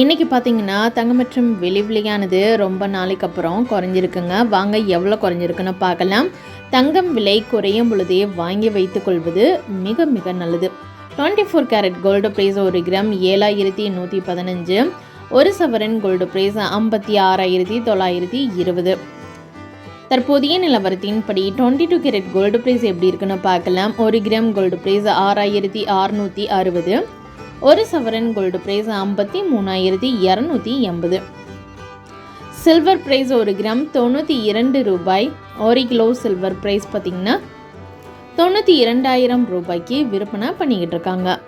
இன்றைக்கி பார்த்தீங்கன்னா தங்கம் மற்றும் வெளி விலையானது ரொம்ப நாளைக்கு அப்புறம் குறைஞ்சிருக்குங்க. வாங்க எவ்வளோ குறைஞ்சிருக்குன்னு பார்க்கலாம். தங்கம் விலை குறையும் பொழுதே வாங்கி வைத்துக்கொள்வது மிக மிக நல்லது. Twenty four carat gold price ஒரு கிராம் ஏழாயிரத்தி நூற்றி பதினஞ்சு. ஒரு சவரன் கோல்டு ப்ரைஸ் ஐம்பத்தி ஆறாயிரத்தி தொள்ளாயிரத்தி இருபது. தற்போதைய நிலவரத்தின்படி twenty two carat gold price எப்படி இருக்குன்னு பார்க்கலாம். ஒரு கிராம் கோல்டு ப்ரைஸ் ஆறாயிரத்தி அறுநூற்றி அறுபது. ஒரு சவரன் கோல்டு ப்ரைஸ் ஐம்பத்தி மூணாயிரத்தி இரநூத்தி எண்பது. சில்வர் ப்ரைஸ் ஒரு கிராம் தொண்ணூற்றி இரண்டு ரூபாய். ஒரு கிலோ சில்வர் ப்ரைஸ் பார்த்திங்கன்னா தொண்ணூற்றி இரண்டாயிரம் ரூபாய்க்கு விற்பனை பண்ணிக்கிட்டு இருக்காங்க.